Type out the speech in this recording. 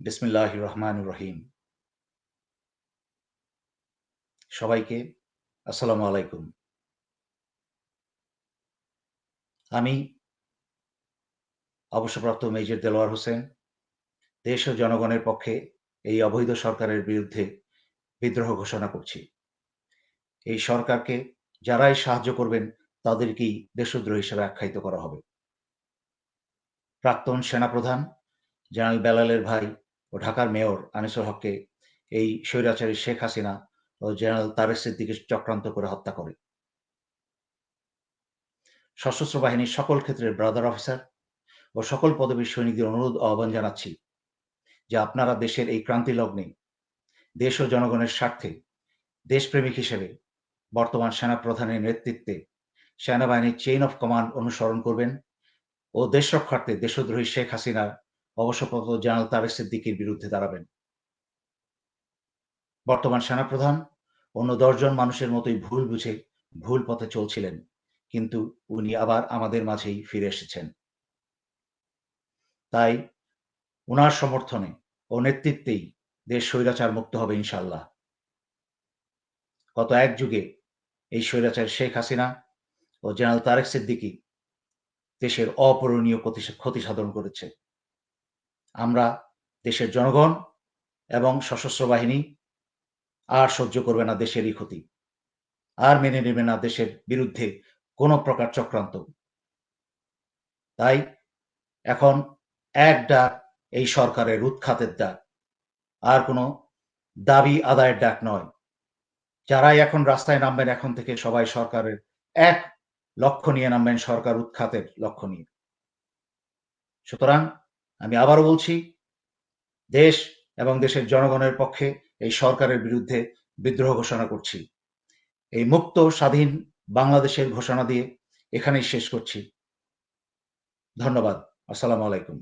বিসমিল্লাহ রহমান রহিম সবাইকে আসসালামু আলাইকুম। আমি অবসরপ্রাপ্ত মেজর দেলোয়ার হোসেন, দেশ ও জনগণের পক্ষে এই অবৈধ সরকারের বিরুদ্ধে বিদ্রোহ ঘোষণা করছি। এই সরকারকে যারাই সাহায্য করবেন, তাদেরকেই দেশদ্রোহ হিসেবে আখ্যায়িত করা হবে। প্রাক্তন সেনাপ্রধান জেনারেল বেলালের ভাই ও ঢাকার মেয়র আনিসুল হককে এই স্বৈরাচারী শেখ হাসিনা ও জেনারেল তারেক সিদ্দিকে চক্রান্ত করে হত্যা করে। সশস্ত্র বাহিনীর সকল ক্ষেত্রের ব্রাদার অফিসার ও সকল পদবীর সৈনিকদের অনুরোধ আহ্বান জানাচ্ছি যে আপনারা দেশের এই ক্রান্তি লগ্নে দেশ ও জনগণের স্বার্থে দেশপ্রেমিক হিসেবে বর্তমান সেনা প্রধানের নেতৃত্বে সেনাবাহিনীর চেইন অফ কমান্ড অনুসরণ করবেন ও দেশ রক্ষার্থে দেশদ্রোহী শেখ হাসিনার অবসরপ্রাপ্ত জেনারেল তারেক সিদ্দিকির বিরুদ্ধে দাঁড়াবেন। বর্তমান সেনাপ্রধান অন্য দশজন মানুষের মতোই ভুল বুঝে ভুল পথে চলছিলেন, কিন্তু উনি আবার আমাদের মাঝেই ফিরে এসেছেন। তাই উনার সমর্থনে ও নেতৃত্বেই দেশ স্বৈরাচার মুক্ত হবে ইনশাল্লাহ গত এক যুগে এই স্বৈরাচার শেখ হাসিনা ও জেনারেল তারেক সিদ্দিকি দেশের অপূরণীয় ক্ষতি সাধন করেছে। আমরা দেশের জনগণ এবং সশস্ত্র বাহিনী আর সহ্য করবে না দেশেরই ক্ষতি, আর মেনে নেবে না দেশের বিরুদ্ধে কোনো প্রকার চক্রান্ত। তাই এখন এক ডাক এই সরকারের উৎখাতের ডাক, আর কোনো দাবি আদায়ের ডাক নয়। যারাই এখন রাস্তায় নামবেন, এখন থেকে সবাই সরকারের এক লক্ষ্য নিয়ে নামবেন, সরকার উৎখাতের লক্ষ্য নিয়ে। সুতরাং আমি আবারও বলছি, দেশ এবং দেশের জনগণের পক্ষে এই সরকারের বিরুদ্ধে বিদ্রোহ ঘোষণা করছি। এই মুক্ত, স্বাধীন বাংলাদেশের ঘোষণা দিয়ে এখানেই শেষ করছি। ধন্যবাদ। আসসালামু আলাইকুম।